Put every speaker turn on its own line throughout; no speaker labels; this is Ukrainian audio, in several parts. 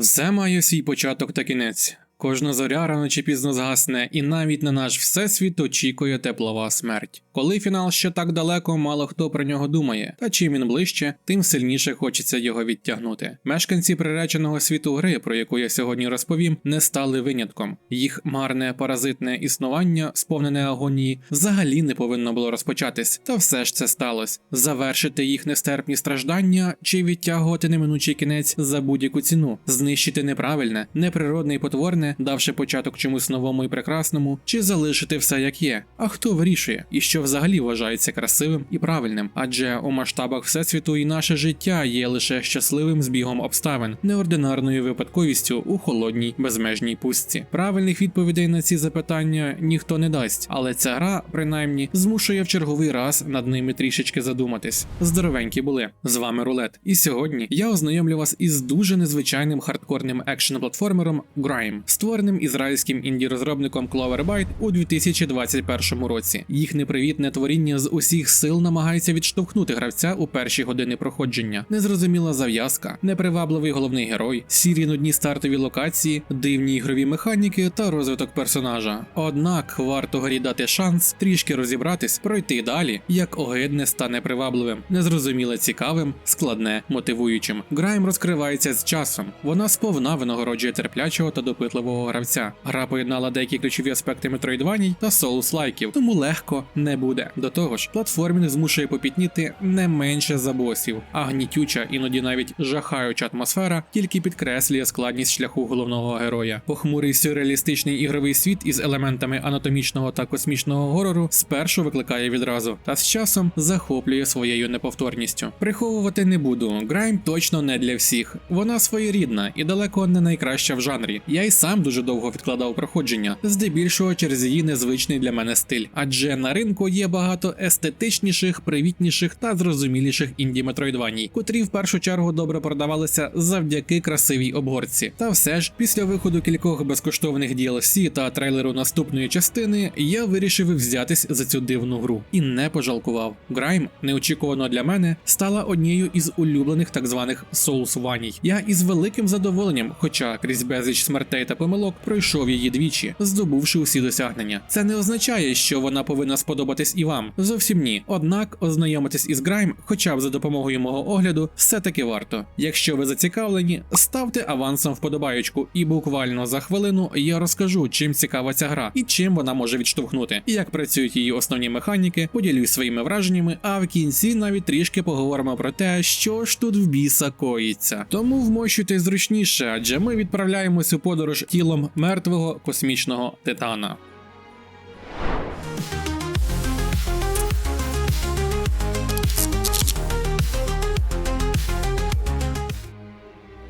Все має свій початок та кінець. Кожна зоря рано чи пізно згасне, і навіть на наш всесвіт очікує теплова смерть. Коли фінал ще так далеко, мало хто про нього думає, та чим він ближче, тим сильніше хочеться його відтягнути. Мешканці приреченого світу гри, про яку я сьогодні розповім, не стали винятком. Їх марне паразитне існування, сповнене агонії, взагалі не повинно було розпочатись. Та все ж це сталося. Завершити їх нестерпні страждання чи відтягувати неминучий кінець за будь-яку ціну, знищити неправильне, неприродне і потворне, давши початок чомусь новому і прекрасному, чи залишити все як є. А хто вирішує, і що взагалі вважається красивим і правильним? Адже у масштабах всесвіту і наше життя є лише щасливим збігом обставин, неординарною випадковістю у холодній безмежній пустці. Правильних відповідей на ці запитання ніхто не дасть, але ця гра, принаймні, змушує в черговий раз над ними трішечки задуматись. Здоровенькі були з вами рулет. І сьогодні я ознайомлю вас із дуже незвичайним хардкорним екшн-платформером Grime, створеним ізраїльським інді-розробником Cloverbyte у 2021 році. Їх непривітне творіння з усіх сил намагається відштовхнути гравця у перші години проходження. Незрозуміла зав'язка, непривабливий головний герой, сірі нудні стартові локації, дивні ігрові механіки та розвиток персонажа. Однак варто грі дати шанс трішки розібратись, пройти далі, як огидне стане привабливим, незрозуміле цікавим, складне, мотивуючим. Грайм розкривається з часом. Вона сповна винагороджує терплячого та допитливого гравця. Гра поєднала деякі ключові аспекти метроїдваній та соус-лайків, тому легко не буде. До того ж, платформінг змушує попітніти не менше за босів, а гнітюча, іноді навіть жахаюча атмосфера тільки підкреслює складність шляху головного героя. Похмурий сюрреалістичний ігровий світ із елементами анатомічного та космічного горору спершу викликає відразу, та з часом захоплює своєю неповторністю. Приховувати не буду. Грайм точно не для всіх. Вона своєрідна і далеко не найкраща в жанрі. Я й сам дуже довго відкладав проходження, здебільшого через її незвичний для мене стиль. Адже на ринку є багато естетичніших, привітніших та зрозуміліших інді метроїдваній, котрі в першу чергу добре продавалися завдяки красивій обгорці. Та все ж, після виходу кількох безкоштовних DLC та трейлеру наступної частини, я вирішив взятись за цю дивну гру і не пожалкував. Грайм, неочікувано для мене, стала однією із улюблених так званих Souls-ваній. Я із великим задоволенням, хоча крізь безліч смертей та помилок, пройшов її двічі, здобувши усі досягнення. Це не означає, що вона повинна сподобатись і вам. Зовсім ні. Однак ознайомитись із Грайм, хоча б за допомогою мого огляду, все-таки варто. Якщо ви зацікавлені, ставте авансом вподобаючку, і буквально за хвилину я розкажу, чим цікава ця гра і чим вона може відштовхнути, як працюють її основні механіки, поділюсь своїми враженнями, а в кінці навіть трішки поговоримо про те, що ж тут в біса коїться. Тому вмощуйтесь зручніше, адже ми відправляємось у подорож тілом мертвого космічного титана.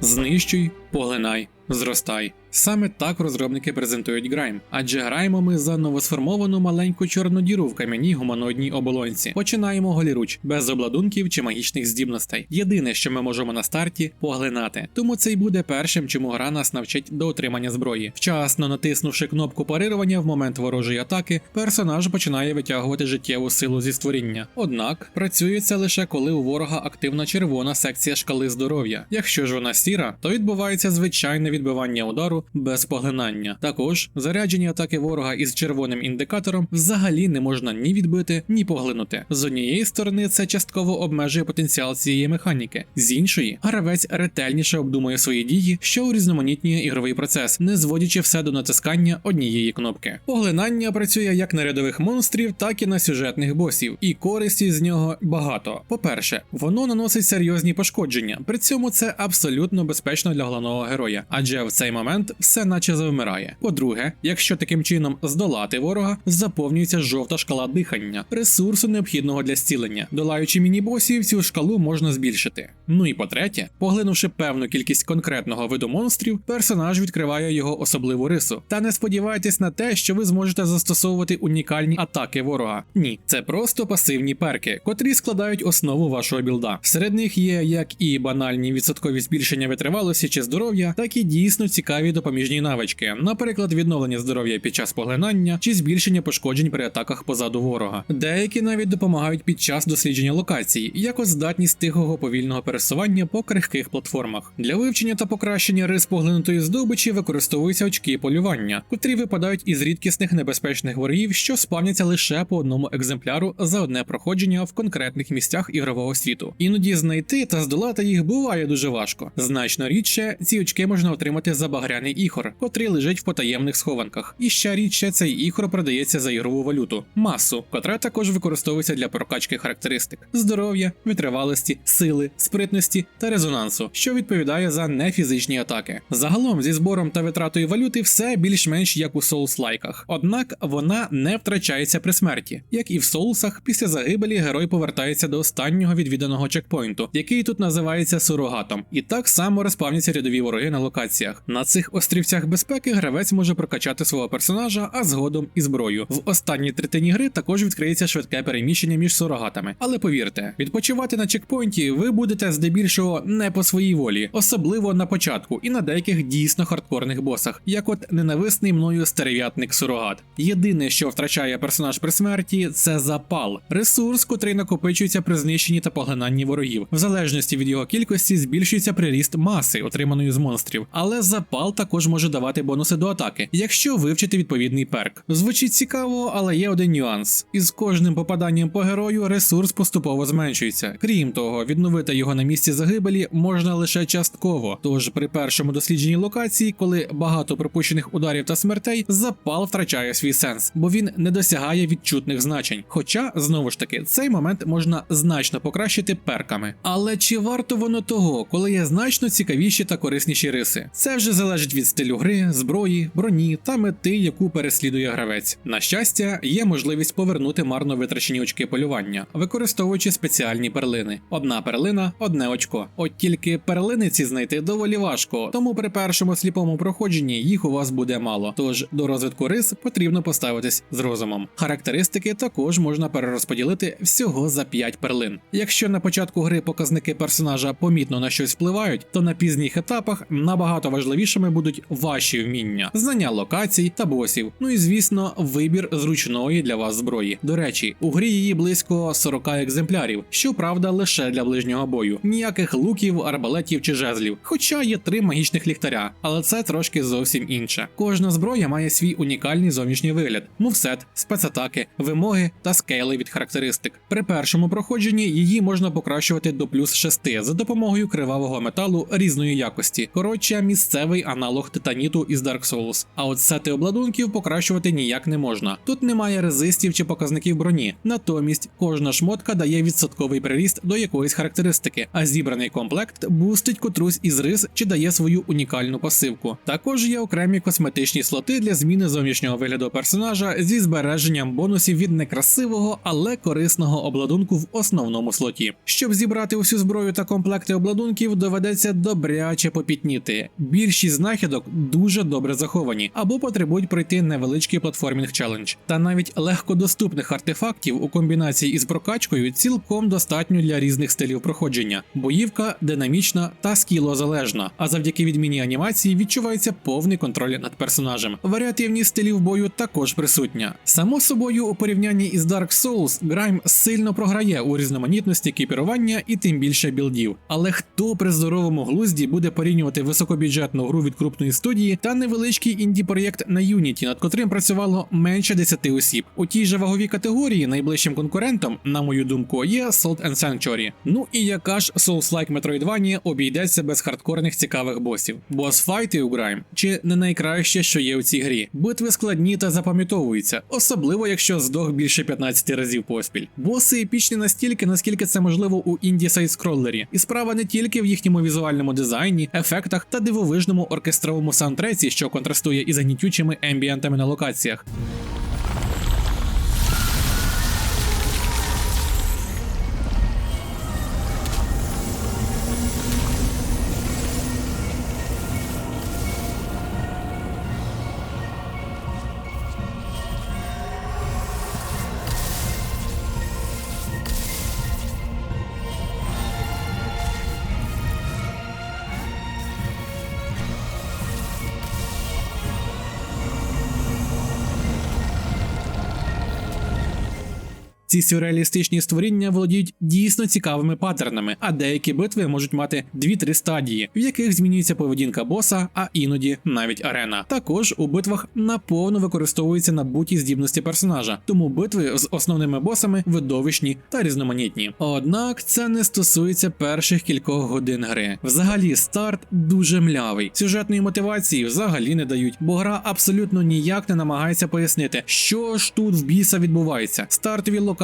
Знищуй, поглинай, зростай. Саме так розробники презентують Грайм, адже граємо ми за новосформовану маленьку чорну діру в кам'яній гуманоїдній оболонці. Починаємо голіруч, без обладунків чи магічних здібностей. Єдине, що ми можемо на старті, поглинати. Тому це й буде першим, чому гра нас навчить до отримання зброї. Вчасно натиснувши кнопку парирування в момент ворожої атаки, персонаж починає витягувати життєву силу зі створіння. Однак працює це лише коли у ворога активна червона секція шкали здоров'я. Якщо ж вона сіра, то відбувається звичайне відбивання удару без поглинання. Також заряджені атаки ворога із червоним індикатором взагалі не можна ні відбити, ні поглинути. З однієї сторони, це частково обмежує потенціал цієї механіки, з іншої, гравець ретельніше обдумує свої дії, що урізноманітнює ігровий процес, не зводячи все до натискання однієї кнопки. Поглинання працює як на рядових монстрів, так і на сюжетних босів, і користі з нього багато. По-перше, воно наносить серйозні пошкодження, при цьому це абсолютно безпечно для головного героя, адже в цей момент все наче завмирає. По-друге, якщо таким чином здолати ворога, заповнюється жовта шкала дихання, ресурсу необхідного для зцілення. Долаючи міні-босів, цю шкалу можна збільшити. Ну і по-третє, поглинувши певну кількість конкретного виду монстрів, персонаж відкриває його особливу рису. Та не сподівайтесь на те, що ви зможете застосовувати унікальні атаки ворога. Ні, це просто пасивні перки, котрі складають основу вашого білда. Серед них є як і банальні відсоткові збільшення витривалості чи здоров'я, здоров'я, так і дійсно цікаві допоміжні навички, наприклад, відновлення здоров'я під час поглинання чи збільшення пошкоджень при атаках позаду ворога. Деякі навіть допомагають під час дослідження локацій, як от здатність тихого повільного пересування по крихких платформах. Для вивчення та покращення рис поглинутої здобичі використовуються очки полювання, котрі випадають із рідкісних небезпечних ворогів, що спавняться лише по одному екземпляру за одне проходження в конкретних місцях ігрового світу. Іноді знайти та здолати їх буває дуже важко. Значно рідше ці очки можна отримати за багряний іхор, котрий лежить в потаємних схованках. І ще рідше цей іхор продається за ігрову валюту масу, котра також використовується для прокачки характеристик: здоров'я, витривалості, сили, спритності та резонансу, що відповідає за нефізичні атаки. Загалом зі збором та витратою валюти все більш-менш як у соус-лайках, однак вона не втрачається при смерті, як і в соусах, після загибелі герой повертається до останнього відвіданого чекпоінту, який тут називається сурогатом, і так само розпавняться рядові вороги на локаціях. На цих острівцях безпеки гравець може прокачати свого персонажа, а згодом і зброю. В останній третині гри також відкриється швидке переміщення між сурогатами. Але повірте, відпочивати на чекпоінті ви будете здебільшого не по своїй волі, особливо на початку і на деяких дійсно хардкорних босах, як от ненависний мною стерев'ятник сурогат. Єдине, що втрачає персонаж при смерті, це запал, ресурс, котрий накопичується при знищенні та поглинанні ворогів. В залежності від його кількості збільшується приріст маси, отриманої з монстрів. Але запал також може давати бонуси до атаки, якщо вивчити відповідний перк. Звучить цікаво, але є один нюанс: із кожним попаданням по герою ресурс поступово зменшується. Крім того, відновити його на місці загибелі можна лише частково. Тож при першому дослідженні локації, коли багато пропущених ударів та смертей, запал втрачає свій сенс, бо він не досягає відчутних значень. Хоча, знову ж таки, цей момент можна значно покращити перками. Але чи варто воно того, коли є значно цікавіші та корисніші риси? Це вже залежить від стилю гри, зброї, броні та мети, яку переслідує гравець. На щастя, є можливість повернути марно витрачені очки полювання, використовуючи спеціальні перлини. Одна перлина, одне очко. От тільки перлини ці знайти доволі важко, тому при першому сліпому проходженні їх у вас буде мало. Тож до розвитку рис потрібно поставитись з розумом. Характеристики також можна перерозподілити всього за 5 перлин. Якщо на початку гри показники персонажа помітно на щось впливають, то на пізніх етапах набагато важливішими будуть ваші вміння, знання локацій та босів. Ну і звісно, вибір зручної для вас зброї. До речі, у грі її близько 40 екземплярів, щоправда, лише для ближнього бою. Ніяких луків, арбалетів чи жезлів. Хоча є три магічних ліхтаря, але це трошки зовсім інше. Кожна зброя має свій унікальний зовнішній вигляд: мувсет, спецатаки, вимоги та скейли від характеристик. При першому проходженні її можна покращувати до плюс 6 за допомогою кривавого металу різної якості. Коротше, місцевий аналог титаніту із Dark Souls. А от сети обладунків покращувати ніяк не можна. Тут немає резистів чи показників броні. Натомість кожна шмотка дає відсотковий приріст до якоїсь характеристики, а зібраний комплект бустить котрусь із рис чи дає свою унікальну пасивку. Також є окремі косметичні слоти для зміни зовнішнього вигляду персонажа зі збереженням бонусів від некрасивого, але корисного обладунку в основному слоті. Щоб зібрати усю зброю та комплекти обладунків, доведеться добряче попітніти. Більшість знахідок дуже добре заховані або потребують пройти невеличкий платформінг челендж. Та навіть легкодоступних артефактів у комбінації із прокачкою цілком достатньо для різних стилів проходження. Боївка динамічна та скілозалежна, а завдяки відміні анімації відчувається повний контроль над персонажем. Варіативність стилів бою також присутня. Само собою, у порівнянні із Dark Souls, Grime сильно програє у різноманітності екіпірування і тим більше білдів. Але хто при здоровому глузді буде порівнювати високобюджетну гру від крупної студії та невеличкий інді проєкт на Unity, над котрим працювало менше 10 осіб. У тій же ваговій категорії найближчим конкурентом, на мою думку, є Salt and Sanctuary. Ну і яка ж Souls-like Metroidvania обійдеться без хардкорних цікавих босів. Босфайти у Grime чи не найкраще, що є у цій грі. Битви складні та запам'ятовуються, особливо якщо здох більше 15 разів поспіль. Боси епічні настільки, наскільки це можливо у інді сайт-скроллері. І справа не тільки в їхньому візуальному дизайні, ефектах та дивовижному оркестровому саундтреці, що контрастує із гнітючими ембієнтами на локаціях. Ці сюрреалістичні створіння володіють дійсно цікавими паттернами, а деякі битви можуть мати 2-3 стадії, в яких змінюється поведінка боса, а іноді навіть арена. Також у битвах наповно використовуються набуті здібності персонажа, тому битви з основними босами видовищні та різноманітні. Однак це не стосується перших кількох годин гри. Взагалі, старт дуже млявий. Сюжетної мотивації взагалі не дають, бо гра абсолютно ніяк не намагається пояснити, що ж тут в біса відбувається. Стартові локації,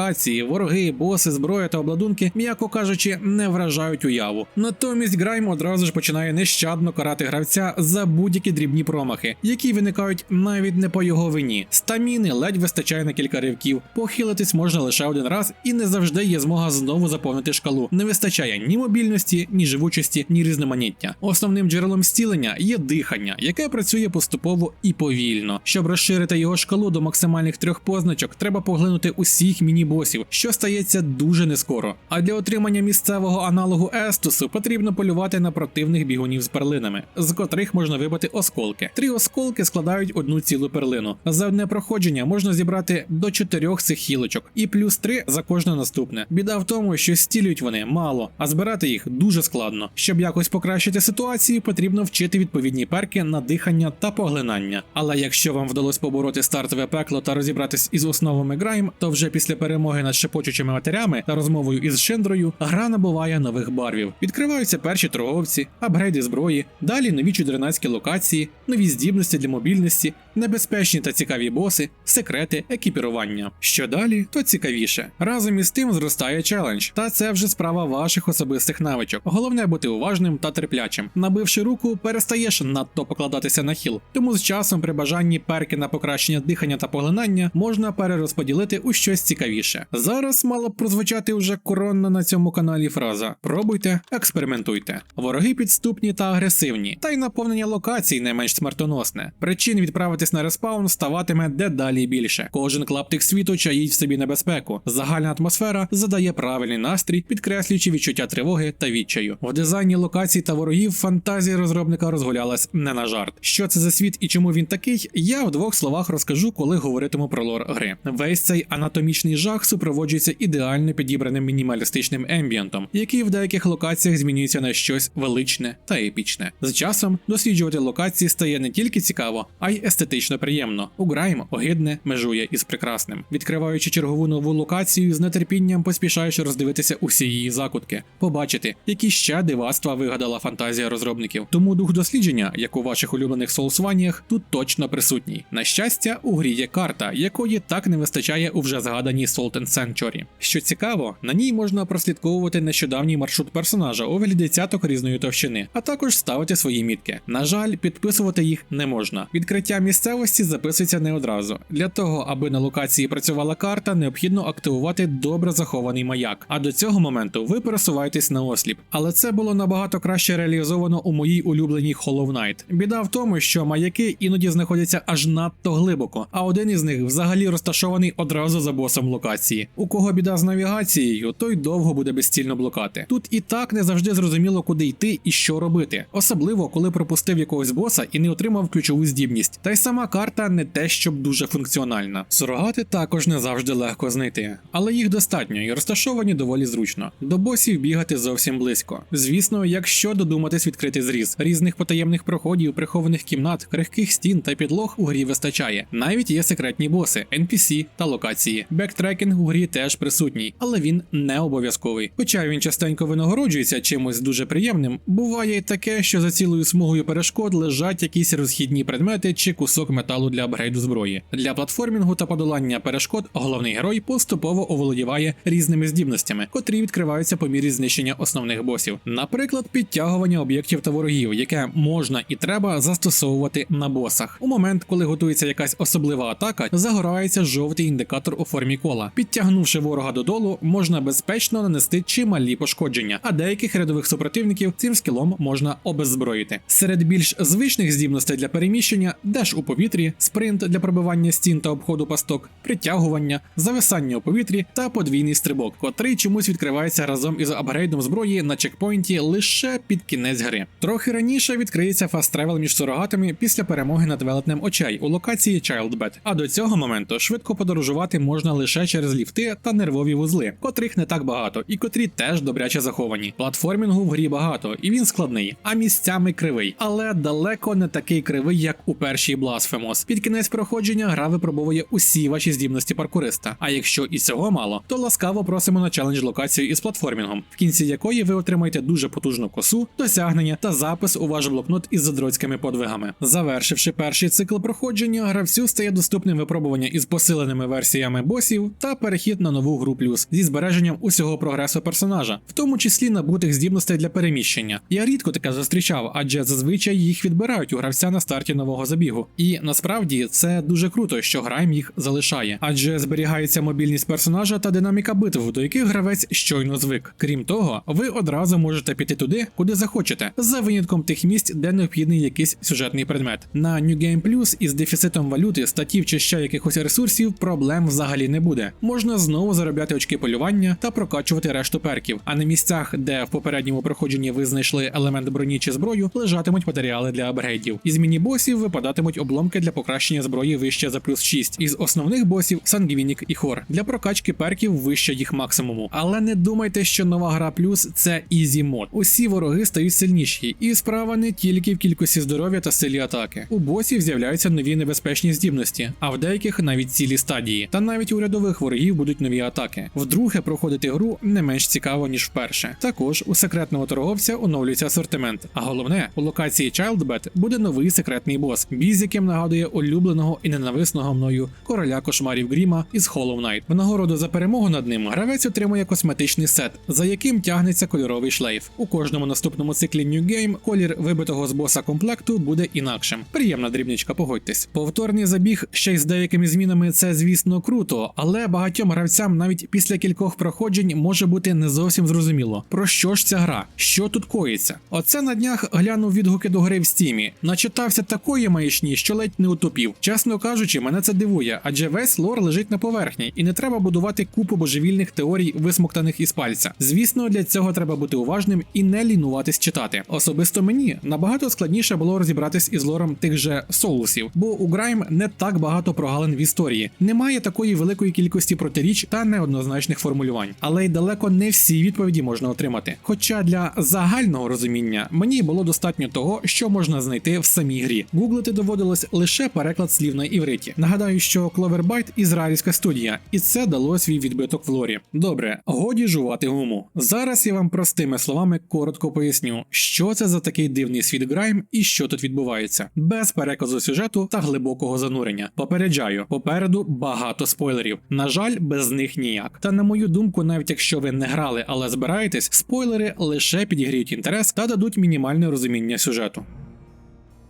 вороги, боси, зброя та обладунки, м'яко кажучи, не вражають уяву. Натомість Грайм одразу ж починає нещадно карати гравця за будь-які дрібні промахи, які виникають навіть не по його вині. Стаміни ледь вистачає на кілька ривків, похилитись можна лише один раз, і не завжди є змога знову заповнити шкалу. Не вистачає ні мобільності, ні живучості, ні різноманіття. Основним джерелом зцілення є дихання, яке працює поступово і повільно. Щоб розширити його шкалу до максимальних трьох позначок, треба поглинути усіх міні-босів, що стається дуже нескоро. А для отримання місцевого аналогу Естусу потрібно полювати на противних бігунів з перлинами, з котрих можна вибити осколки. Три осколки складають одну цілу перлину. За одне проходження можна зібрати до чотирьох цих хілочок, і плюс три за кожне наступне. Біда в тому, що стілюють вони мало, а збирати їх дуже складно. Щоб якось покращити ситуацію, потрібно вчити відповідні перки на дихання та поглинання. Але якщо вам вдалося побороти стартове пекло та розібратись із основами Грайм, то вже після перемоги над шепочучими матерями та розмовою із Шиндрою гра набуває нових барвів. Відкриваються перші торговці, апгрейди зброї, далі нові чудернацькі локації, нові здібності для мобільності, небезпечні та цікаві боси, секрети, екіпірування. Що далі, то цікавіше. Разом із тим зростає челендж, та це вже справа ваших особистих навичок. Головне бути уважним та терплячим. Набивши руку, перестаєш надто покладатися на хіл. Тому з часом при бажанні перки на покращення дихання та поглинання можна перерозподілити у щось цікавіше. Зараз мала б прозвучати вже коронна на цьому каналі фраза: пробуйте, експериментуйте. Вороги підступні та агресивні, та й наповнення локацій не менш смертоносне. Причин відправитись на респаун ставатиме дедалі більше. Кожен клаптик світу чаїть в собі небезпеку. Загальна атмосфера задає правильний настрій, підкреслюючи відчуття тривоги та відчаю. В дизайні локацій та ворогів фантазія розробника розгулялась не на жарт. Що це за світ і чому він такий, я в двох словах розкажу, коли говоритиму про лор гри. Весь цей анатомічний жах супроводжується ідеально підібраним мінімалістичним ембієнтом, який в деяких локаціях змінюється на щось величне та епічне. З часом досліджувати локації стає не тільки цікаво, а й естетично приємно. У Грайм огидне межує із прекрасним. Відкриваючи чергову нову локацію, з нетерпінням поспішаєш роздивитися усі її закутки, побачити, які ще дивацтва вигадала фантазія розробників. Тому дух дослідження, як у ваших улюблених соусваніях, тут точно присутній. На щастя, у грі є карта, якої так не вистачає у вже згаданій Salt and Sanctuary. Що цікаво, на ній можна прослідковувати нещодавній маршрут персонажа у вигляді цяток різної товщини, а також ставити свої мітки. На жаль, підписувати їх не можна. Відкриття місцевості записується не одразу. Для того, аби на локації працювала карта, необхідно активувати добре захований маяк. А до цього моменту ви пересуваєтесь на осліп. Але це було набагато краще реалізовано у моїй улюбленій Hollow Knight. Біда в тому, що маяки іноді знаходяться аж надто глибоко, а один із них взагалі розташований одразу за босом локації. У кого біда з навігацією, той довго буде безцільно блокати. Тут і так не завжди зрозуміло, куди йти і що робити, особливо коли пропустив якогось боса і не отримав ключову здібність. Та й сама карта не те, щоб дуже функціональна. Сурогати також не завжди легко знайти, але їх достатньо і розташовані доволі зручно. До босів бігати зовсім близько. Звісно, якщо додуматись відкрити зріз різних потаємних проходів, прихованих кімнат, крихких стін та підлог у грі вистачає. Навіть є секретні боси, NPC та локації. Бектрекінг у грі теж присутній, але він не обов'язковий. Хоча він частенько винагороджується чимось дуже приємним, буває й таке, що за цілою смугою перешкод лежать якісь розхідні предмети чи кусок металу для апгрейду зброї. Для платформінгу та подолання перешкод головний герой поступово оволодіває різними здібностями, котрі відкриваються по мірі знищення основних босів. Наприклад, підтягування об'єктів та ворогів, яке можна і треба застосовувати на босах. У момент, коли готується якась особлива атака, загорається жовтий індикатор у формі кола. Підтягнувши ворога додолу, можна безпечно нанести чималі пошкодження, а деяких рядових супротивників цим скілом можна обеззброїти. Серед більш звичних здібностей для переміщення деш у повітрі, спринт для пробивання стін та обходу пасток, притягування, зависання у повітрі та подвійний стрибок, котрий чомусь відкривається разом із апгрейдом зброї на чекпоінті лише під кінець гри. Трохи раніше відкриється фаст-тревел між сурогатами після перемоги над велетнем очей у локації Childbed. А до цього моменту швидко подорожувати можна лише через через ліфти та нервові вузли, котрих не так багато, і котрі теж добряче заховані. Платформінгу в грі багато, і він складний, а місцями кривий, але далеко не такий кривий, як у першій Blasphemous. Під кінець проходження гра випробовує усі ваші здібності паркуриста. А якщо і цього мало, то ласкаво просимо на челендж локацію із платформінгом, в кінці якої ви отримаєте дуже потужну косу, досягнення та запис у ваш блокнот із задроцькими подвигами. Завершивши перший цикл проходження, гравцю стає доступним випробування із посиленими версіями босів та перехід на нову гру плюс зі збереженням усього прогресу персонажа, в тому числі набутих здібностей для переміщення. Я рідко таке зустрічав, адже зазвичай їх відбирають у гравця на старті нового забігу. І насправді це дуже круто, що грайм їх залишає, адже зберігається мобільність персонажа та динаміка битв, до яких гравець щойно звик. Крім того, ви одразу можете піти туди, куди захочете, за винятком тих місць, де необхідний якийсь сюжетний предмет. На New Game Plus із дефіцитом валюти, статів чи ще якихось ресурсів проблем взагалі не буде. Можна знову заробляти очки полювання та прокачувати решту перків. А на місцях, де в попередньому проходженні ви знайшли елемент броні чи зброю, лежатимуть матеріали для апгрейдів. Із міні-босів випадатимуть обломки для покращення зброї вище за плюс 6. Із основних босів Сангвінік і Хор для прокачки перків вище їх максимуму. Але не думайте, що нова гра плюс це ізі мод. Усі вороги стають сильніші, і справа не тільки в кількості здоров'я та силі атаки. У босів з'являються нові небезпечні здібності, а в деяких навіть цілі стадії. Та навіть у рядових ворогів будуть нові атаки. Вдруге проходити гру не менш цікаво ніж вперше. Також у секретного торговця оновлюється асортимент. А головне, у локації Childbed буде новий секретний бос, бій яким нагадує улюбленого і ненависного мною короля кошмарів Гріма із Hollow Knight. В нагороду за перемогу над ним гравець отримує косметичний сет, за яким тягнеться кольоровий шлейф. У кожному наступному циклі New Game колір вибитого з боса комплекту буде інакшим. Приємна дрібничка, погодьтесь. Повторний забіг ще й з деякими змінами це, звісно, круто, але багатьом гравцям навіть після кількох проходжень може бути не зовсім зрозуміло, про що ж ця гра, що тут коїться. Оце на днях глянув відгуки до гри в стімі. Начитався такої маячні, що ледь не утопів. Чесно кажучи, мене це дивує, адже весь лор лежить на поверхні, і не треба будувати купу божевільних теорій, висмоктаних із пальця. Звісно, для цього треба бути уважним і не лінуватись читати. Особисто мені набагато складніше було розібратись із лором тих же соусів, бо у Грайм не так багато прогалин в історії, немає такої великої кількості протиріч та неоднозначних формулювань, але й далеко не всі відповіді можна отримати. Хоча для загального розуміння мені було достатньо того, що можна знайти в самій грі. Гуглити доводилось лише переклад слів на івриті. Нагадаю, що Cloverbyte – ізраїльська студія, і це дало свій відбиток в лорі. Добре, годі жувати гуму. Зараз я вам простими словами коротко поясню, що це за такий дивний світ Грайм і що тут відбувається, без переказу сюжету та глибокого занурення. Попереджаю, попереду багато спойлерів. На жаль, без них ніяк. Та на мою думку, навіть якщо ви не грали, але збираєтесь, спойлери лише підігріють інтерес та дадуть мінімальне розуміння сюжету.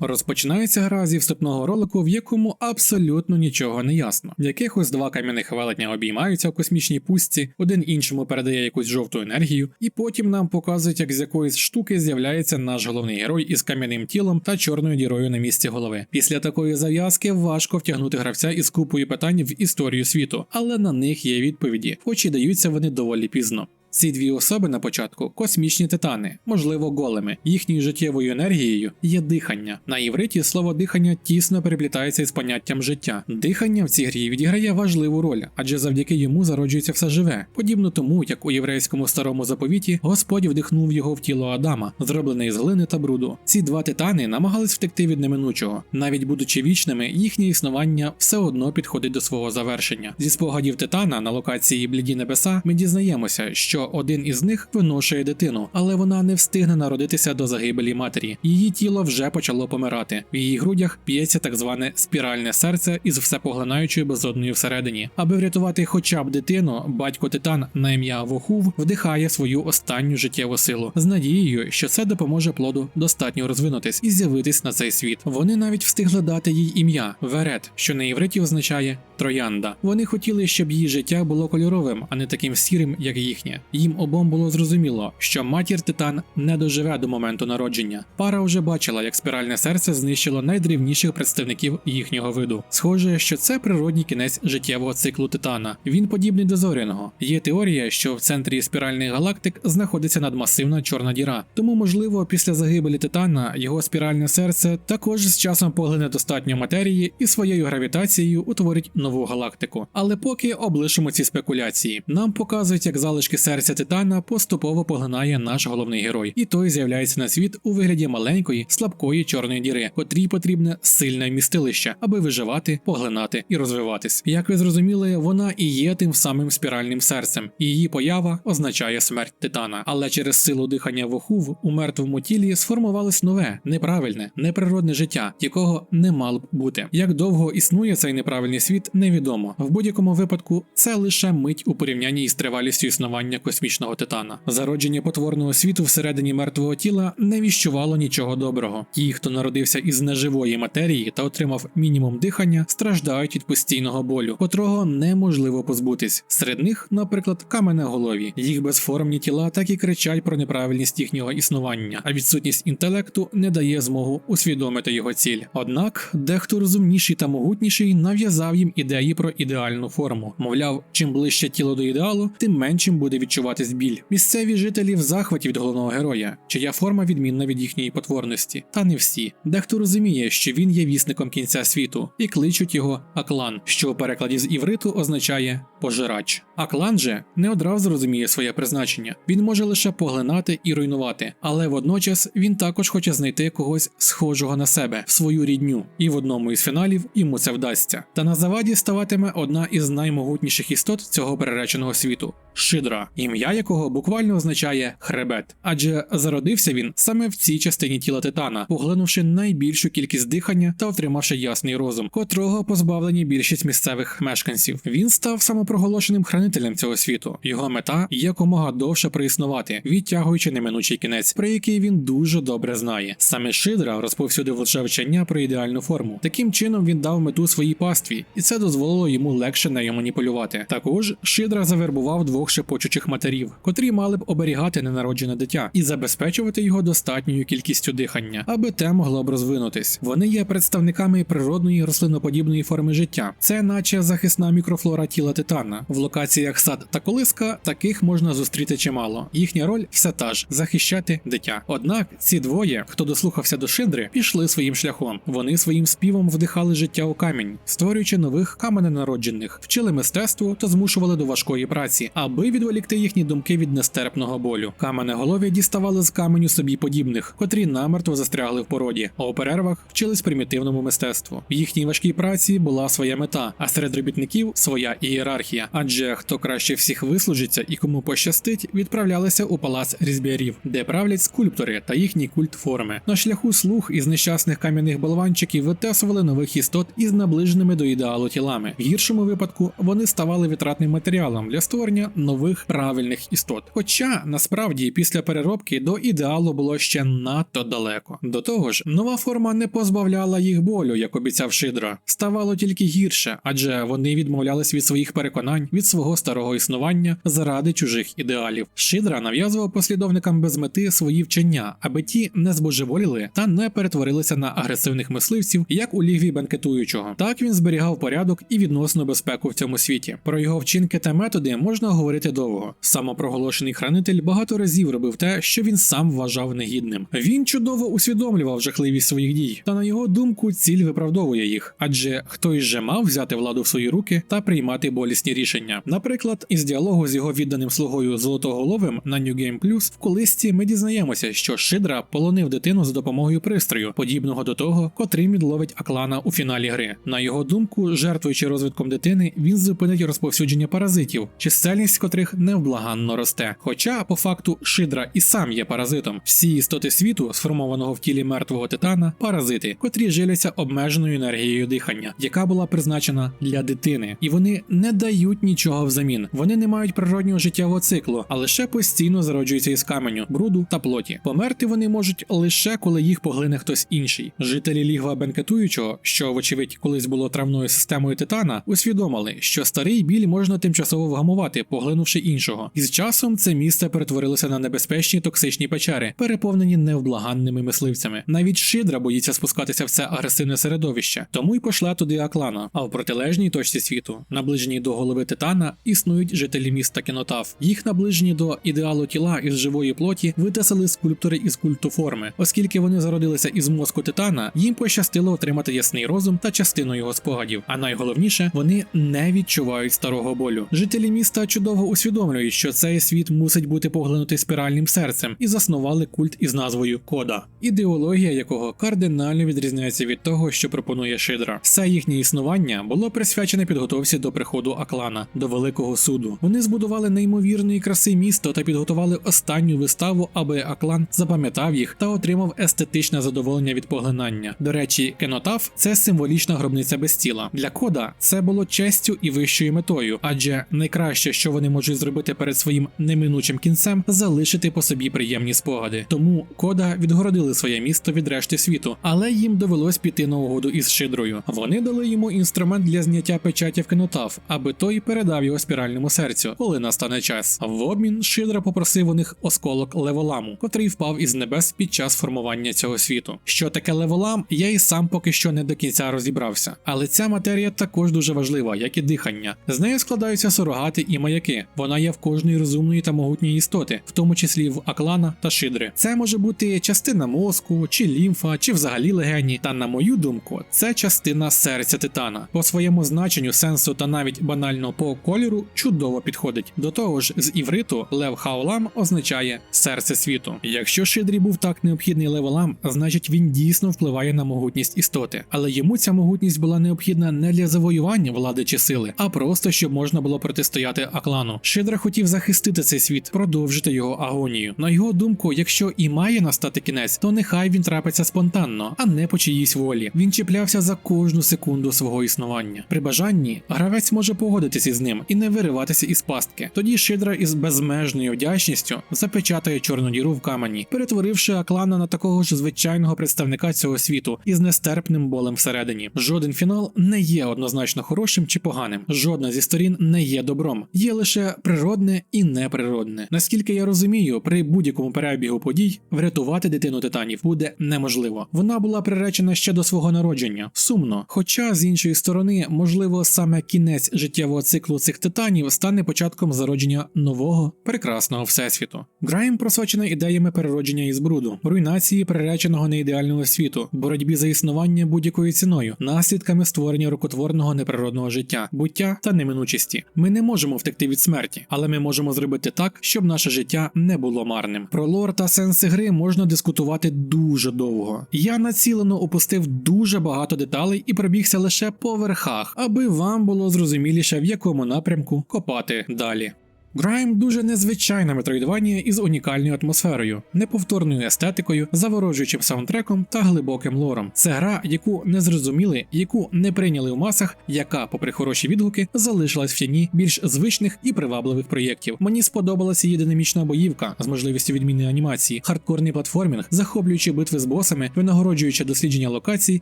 Розпочинається гра зі вступного ролику, в якому абсолютно нічого не ясно. Якихось два кам'яних велетня обіймаються в космічній пустці, один іншому передає якусь жовту енергію, і потім нам показують, як з якоїсь штуки з'являється наш головний герой із кам'яним тілом та чорною дірою на місці голови. Після такої зав'язки важко втягнути гравця із купою питань в історію світу, але на них є відповіді, хоч і даються вони доволі пізно. Ці дві особи на початку космічні титани, можливо, големи. Їхньою життєвою енергією є дихання. На івриті слово дихання тісно переплітається із поняттям життя. Дихання в цій грі відіграє важливу роль, адже завдяки йому зароджується все живе, подібно тому, як у єврейському старому заповіті Господь вдихнув його в тіло Адама, зроблене із глини та бруду. Ці два титани намагались втекти від неминучого. Навіть будучи вічними, їхнє існування все одно підходить до свого завершення. Зі спогадів титана на локації Бліді Небеса ми дізнаємося, що один із них виношує дитину, але вона не встигне народитися до загибелі матері. Її тіло вже почало помирати. В її грудях п'ється так зване спіральне серце із всепоглинаючою безодною всередині. Аби врятувати хоча б дитину, батько титан на ім'я Вохув вдихає свою останню життєву силу з надією, що це допоможе плоду достатньо розвинутись і з'явитись на цей світ. Вони навіть встигли дати їй ім'я Верет, що на євриті означає троянда. Вони хотіли, щоб її життя було кольоровим, а не таким сірим, як їхнє. Їм обом було зрозуміло, що матір Титан не доживе до моменту народження. Пара вже бачила, як спіральне серце знищило найдрівніших представників їхнього виду. Схоже, що це природній кінець життєвого циклу Титана. Він подібний до зоряного. Є теорія, що в центрі спіральних галактик знаходиться надмасивна чорна діра. Тому, можливо, після загибелі Титана його спіральне серце також з часом поглине достатньо матерії і своєю гравітацією утворить нову галактику. Але поки облишимо ці спекуляції. Нам показують, як залишки серця Титана поступово поглинає наш головний герой, і той з'являється на світ у вигляді маленької, слабкої чорної діри, котрій потрібне сильне вмістилище, аби виживати, поглинати і розвиватись. Як ви зрозуміли, вона і є тим самим спіральним серцем, її поява означає смерть Титана. Але через силу дихання вохув у мертвому тілі сформувалось нове, неправильне, неприродне життя, якого не мало б бути. Як довго існує цей неправильний світ, невідомо. В будь-якому випадку це лише мить у порівнянні із тривалістю існування космічного титана. Зародження потворного світу всередині мертвого тіла не віщувало нічого доброго. Ті, хто народився із неживої матерії та отримав мінімум дихання, страждають від постійного болю, котрого неможливо позбутись. Серед них, наприклад, каменеголові. Їх безформні тіла так і кричать про неправильність їхнього існування, а відсутність інтелекту не дає змогу усвідомити його ціль. Однак, дехто розумніший та могутніший нав'язав їм ідеї про ідеальну форму. Мовляв, чим ближче тіло до ідеалу, тим меншим буде відчуватись біль. Місцеві жителі в захваті від головного героя, чия форма відмінна від їхньої потворності. Та не всі. Дехто розуміє, що він є вісником кінця світу, і кличуть його Аклан, що у перекладі з івриту означає пожирач. Аклан же не одразу розуміє своє призначення. Він може лише поглинати і руйнувати, але водночас він також хоче знайти когось схожого на себе, свою рідню, і в одному із фіналів йому це вдасться. Та на заваді ставатиме одна із наймогутніших істот цього перереченого світу. Шидра, ім'я якого буквально означає хребет, адже зародився він саме в цій частині тіла титана, поглинувши найбільшу кількість дихання та отримавши ясний розум, котрого позбавлені більшість місцевих мешканців. Він став самопроголошеним хранителем цього світу. Його мета якомога довше проіснувати, відтягуючи неминучий кінець, про який він дуже добре знає. Саме Шидра розповсюдив лише вчення про ідеальну форму. Таким чином він дав мету своїй пастві, і це дозволило йому легше нею маніпулювати. Також Шидра завербував двох шепочучих матерів, котрі мали б оберігати ненароджене дитя і забезпечувати його достатньою кількістю дихання, аби те могло б розвинутись. Вони є представниками природної рослиноподібної форми життя. Це, наче захисна мікрофлора тіла титана. В локаціях сад та колиска таких можна зустріти чимало. Їхня роль все та ж захищати дитя. Однак ці двоє, хто дослухався до Шидри, пішли своїм шляхом. Вони своїм співом вдихали життя у камінь, створюючи нових камененароджених, вчили мистецтву та змушували до важкої праці, аби відволікти їхні думки від нестерпного болю. Каменеголові діставали з каменю собі подібних, котрі намертво застрягли в породі, а у перервах вчились примітивному мистецтву. В їхній важкій праці була своя мета, а серед робітників своя ієрархія. Адже хто краще всіх вислужиться і кому пощастить, відправлялися у палац різбіарів, де правлять скульптори та їхній культ форми. На шляху слух із нещасних кам'яних болванчиків витесували нових істот із наближеними до ідеалу тілами. В гіршому випадку вони ставали витратним матеріалом для створення нових правильних істот. Хоча насправді після переробки до ідеалу було ще надто далеко. До того ж, нова форма не позбавляла їх болю, як обіцяв Шидра. Ставало тільки гірше, адже вони відмовлялись від своїх переконань, від свого старого існування заради чужих ідеалів. Шидра нав'язував послідовникам без мети свої вчення, аби ті не збожеволіли та не перетворилися на агресивних мисливців, як у лігві бенкетуючого. Так він зберігав порядок і відносну безпеку в цьому світі. Про його вчинки та методи можна говорити довго. Самопроголошений хранитель багато разів робив те, що він сам вважав негідним. Він чудово усвідомлював жахливість своїх дій, та на його думку ціль виправдовує їх, адже хтось же мав взяти владу в свої руки та приймати болісні рішення. Наприклад, із діалогу з його відданим слугою Золотоголовим на New Game Plus в колисці ми дізнаємося, що Шидра полонив дитину за допомогою пристрою, подібного до того, котрим відловить Аклана у фіналі гри. На його думку, жертвуючи розвитком дитини, він зупинить розповсюдження паразитів, чисельність котрих невблаганно росте. Хоча, по факту, Шидра і сам є паразитом. Всі істоти світу, сформованого в тілі мертвого титана, паразити, котрі живляться обмеженою енергією дихання, яка була призначена для дитини, і вони не дають дають нічого взамін. Вони не мають природнього життєвого циклу, а лише постійно зароджуються із каменю, бруду та плоті. Померти вони можуть лише коли їх поглине хтось інший. Жителі лігва бенкетуючого, що вочевидь колись було травною системою титана, усвідомили, що старий біль можна тимчасово вгамувати, поглинувши іншого. І з часом це місце перетворилося на небезпечні токсичні печери, переповнені невблаганними мисливцями. Навіть Шидра боїться спускатися в це агресивне середовище, тому й пошла туди Аклана. А в протилежній точці світу, наближеній до голови Титана, існують жителі міста Кенотаф. Їх наближені до ідеалу тіла із живої плоті витесали скульптори із культу форми, оскільки вони зародилися із мозку Титана, їм пощастило отримати ясний розум та частину його спогадів. А найголовніше, вони не відчувають старого болю. Жителі міста чудово усвідомлюють, що цей світ мусить бути поглинутий спіральним серцем, і заснували культ із назвою Кода, ідеологія якого кардинально відрізняється від того, що пропонує Шидра. Все їхнє існування було присвячене підготовці до приходу Аклана, до великого суду. Вони збудували неймовірної краси місто та підготували останню виставу, аби Аклан запам'ятав їх та отримав естетичне задоволення від поглинання. До речі, кенотаф це символічна гробниця без тіла. Для кода це було честю і вищою метою, адже найкраще, що вони можуть зробити перед своїм неминучим кінцем, залишити по собі приємні спогади. Тому кода відгородили своє місто від решти світу, але їм довелось піти на угоду із Шидрою. Вони дали йому інструмент для зняття печаті в кенотаф, аби той передав його спіральному серцю, коли настане час. В обмін Шидра попросив у них осколок леволаму, котрий впав із небес під час формування цього світу. Що таке леволам, я і сам поки що не до кінця розібрався. Але ця матерія також дуже важлива, як і дихання. З нею складаються сурогати і маяки. Вона є в кожної розумної та могутньої істоти, в тому числі в Аклана та Шидри. Це може бути частина мозку, чи лімфа, чи взагалі легені. Та на мою думку, це частина серця титана. По своєму значенню, сенсу та навіть банально по кольору чудово підходить. До того ж, з івриту Лев Хаолам означає серце світу. Якщо Шидрі був так необхідний леволам, значить він дійсно впливає на могутність істоти. Але йому ця могутність була необхідна не для завоювання влади чи сили, а просто щоб можна було протистояти Аклану. Шидра хотів захистити цей світ, продовжити його агонію. На його думку, якщо і має настати кінець, то нехай він трапиться спонтанно, а не по чиїсь волі. Він чіплявся за кожну секунду свого існування. При бажанні гравець може погодитися із ним і не вириватися із пастки. Тоді Шидра із безмежною вдячністю запечатає чорну діру в камені, перетворивши Аклана на такого ж звичайного представника цього світу із нестерпним болем всередині. Жоден фінал не є однозначно хорошим чи поганим. Жодна зі сторін не є добром, є лише природне і неприродне. Наскільки я розумію, при будь-якому перебігу подій врятувати дитину титанів буде неможливо. Вона була приречена ще до свого народження. Сумно. Хоча з іншої сторони, можливо, саме кінець життєвого циклу цих титанів стане початком зародження нового прекрасного всесвіту. Грайм просочена ідеями переродження із бруду, руйнації приреченого неідеального світу, боротьбі за існування будь-якою ціною, наслідками створення рукотворного неприродного життя, буття та неминучості. Ми не можемо втекти від смерті, але ми можемо зробити так, щоб наше життя не було марним. Про лор та сенси гри можна дискутувати дуже довго. Я націлено опустив дуже багато деталей і пробігся лише по верхах, аби вам було зрозуміліше, в якому напрямку копати далі. Грайм дуже незвичайна метроїдванія із унікальною атмосферою, неповторною естетикою, заворожуючим саундтреком та глибоким лором. Це гра, яку не зрозуміли, яку не прийняли в масах, яка, попри хороші відгуки, залишилась в тіні більш звичних і привабливих проєктів. Мені сподобалася її динамічна боївка з можливістю відміни анімації, хардкорний платформінг, захоплюючи битви з босами, винагороджуючи дослідження локацій,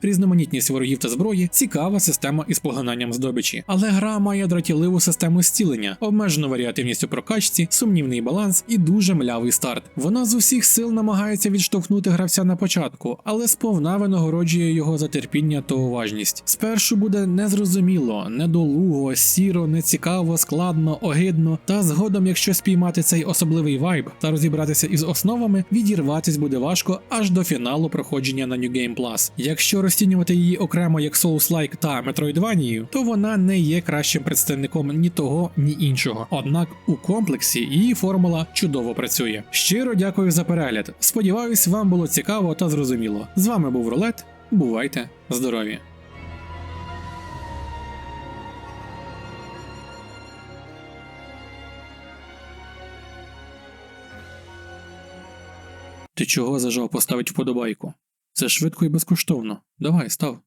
різноманітність ворогів та зброї, цікава система із поглинанням здобичі. Але гра має дратівливу систему зцілення, обмежену варіативність у прокачці, сумнівний баланс і дуже млявий старт. Вона з усіх сил намагається відштовхнути гравця на початку, але сповна винагороджує його за терпіння та уважність. Спершу буде незрозуміло, недолуго, сіро, нецікаво, складно, огидно, та згодом, якщо спіймати цей особливий вайб та розібратися із основами, відірватись буде важко аж до фіналу проходження на New Game Plus. Якщо розцінювати її окремо як Souls-like та Metroidvania, то вона не є кращим представником ні того, ні іншого. Однак у комплексі її формула чудово працює. Щиро дякую за перегляд. Сподіваюсь, вам було цікаво та зрозуміло. З вами був Рулет. Бувайте здорові! Ти чого зажав поставить вподобайку? Це швидко і безкоштовно. Давай, став.